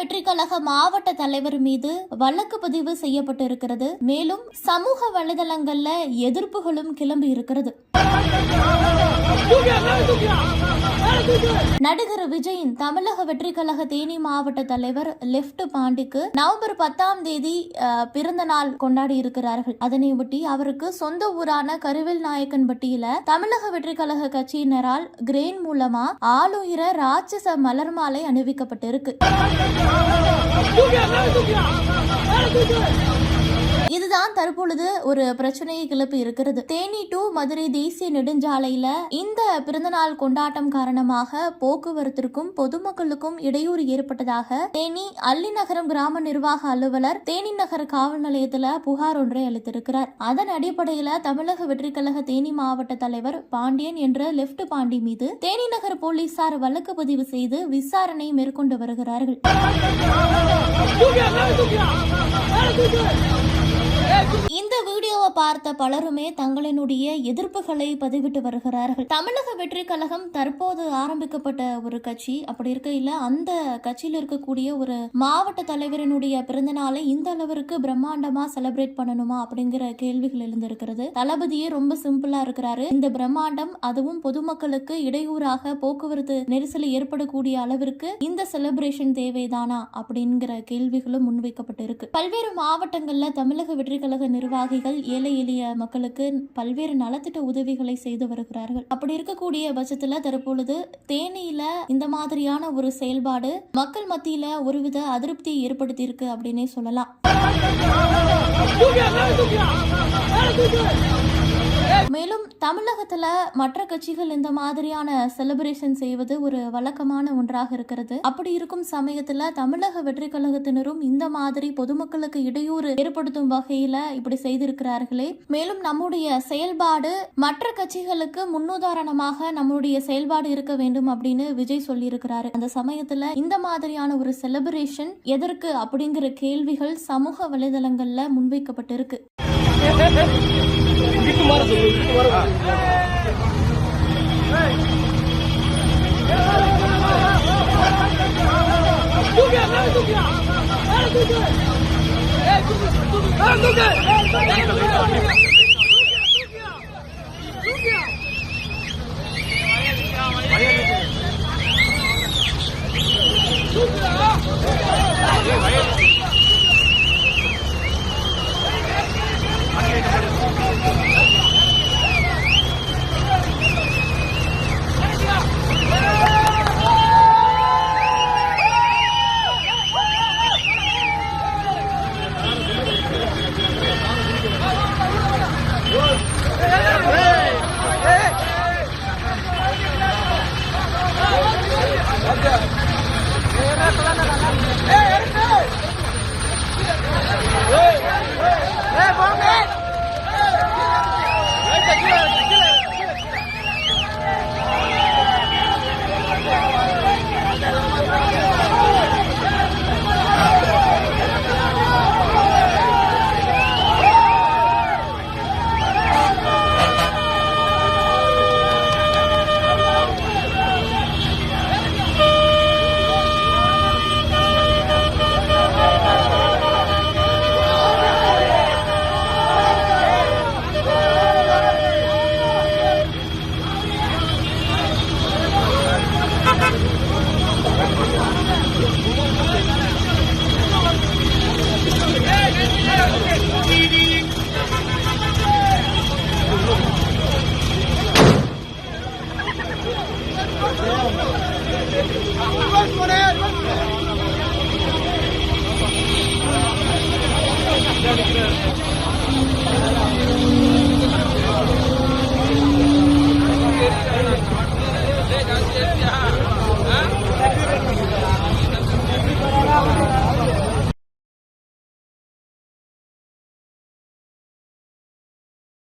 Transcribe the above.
வெற்றி கழக மாவட்ட தலைவர் மீது வழக்கு பதிவு செய்யப்பட்டு இருக்கிறது மேலும் சமூக வலைதளங்கள்ல எதிர்ப்புகளும் கிளம்பி இருக்கிறது நடிகர் விஜயின் தமிழக வெற்றி கழக தேனி மாவட்ட தலைவர் லெப்ட் பாண்டிக்கு நவம்பர் பத்தாம் தேதி பிறந்த நாள் கொண்டாடி இருக்கிறார்கள். அதனையொட்டி அவருக்கு சொந்த ஊரான கருவில் நாயக்கன் நாயக்கன்பட்டியில தமிழக வெற்றி கழக கட்சியினரால் கிரெயின் மூலமா ஆளுயிர ராட்சச மலர் மாலை அணிவிக்கப்பட்டிருக்கு. இதுதான் தற்பொழுது ஒரு பிரச்சனையை கிளப்பி இருக்கிறது. தேனி டு மதுரை தேசிய நெடுஞ்சாலையில இந்த பிறந்தநாள் கொண்டாட்டம் காரணமாக போக்குவரத்திற்கும் பொதுமக்களுக்கும் இடையூறு ஏற்பட்டதாக தேனி அல்லிநகரம் கிராம நிர்வாக அலுவலர் தேனி நகர காவல் நிலையத்துல புகார் ஒன்றை அளித்திருக்கிறார். அதன் அடிப்படையில தமிழக வெற்றி கழக தேனி மாவட்ட தலைவர் பாண்டியன் என்ற லெப்ட் பாண்டி மீது தேனி நகர் போலீசார் வழக்கு பதிவு செய்து விசாரணை மேற்கொண்டு வருகிறார்கள். இந்த வீடியோவை பார்த்த பலருமே தங்களினுடைய எதிர்ப்புகளை பதிவிட்டு வருகிறார்கள். தமிழக வெற்றி கழகம் தற்போது ஆரம்பிக்கப்பட்ட ஒரு கட்சி. அப்படி இருக்கையில அந்த கட்சியில் இருக்கக்கூடிய ஒரு மாவட்ட தலைவரினுடைய பிறந்த நாளை இந்த அளவிற்கு பிரம்மாண்டமா செலிப்ரேட் பண்ணணுமா அப்படிங்கிற கேள்விகள் எழுந்திருக்கிறது. தளபதியே ரொம்ப சிம்பிளா இருக்கிறாரு. இந்த பிரம்மாண்டம் அதுவும் பொதுமக்களுக்கு இடையூறாக போக்குவரத்து நெரிசல் ஏற்படக்கூடிய அளவிற்கு இந்த செலிப்ரேஷன் தேவைதானா அப்படிங்கிற கேள்விகளும் முன்வைக்கப்பட்டு இருக்கு பல்வேறு மாவட்டங்கள்ல தமிழக வெற்றி கழக நிர்வாகிகள் ஏழை எளிய மக்களுக்கு பல்வேறு நலத்திட்ட உதவிகளை செய்து வருகிறார்கள். அப்படி இருக்கக்கூடிய பட்சத்துல தற்பொழுது தேனியில இந்த மாதிரியான ஒரு செயல்பாடு மக்கள் மத்தியில ஒருவித அதிருப்தியை ஏற்படுத்தி இருக்கு அப்படின்னே சொல்லலாம். மேலும் தமிழகத்துல மற்ற கட்சிகள் இந்த மாதிரியான செலிப்ரேஷன் செய்வது ஒரு வழக்கமான ஒன்றாக இருக்கிறது. அப்படி இருக்கும் சமயத்துல தமிழக வெற்றி கழகத்தினரும் இந்த மாதிரி பொதுமக்களுக்கு இடையூறு ஏற்படுத்தும் வகையில இப்படி செய்திருக்கிறார்களே. மேலும் நம்முடைய செயல்பாடு மற்ற கட்சிகளுக்கு முன்னுதாரணமாக நம்முடைய செயல்பாடு இருக்க வேண்டும் அப்படின்னு விஜய் சொல்லியிருக்கிறாரு. அந்த சமயத்துல இந்த மாதிரியான ஒரு செலிப்ரேஷன் எதற்கு அப்படிங்கிற கேள்விகள் சமூக வலைதளங்கள்ல முன்வைக்கப்பட்டிருக்கு. Hey,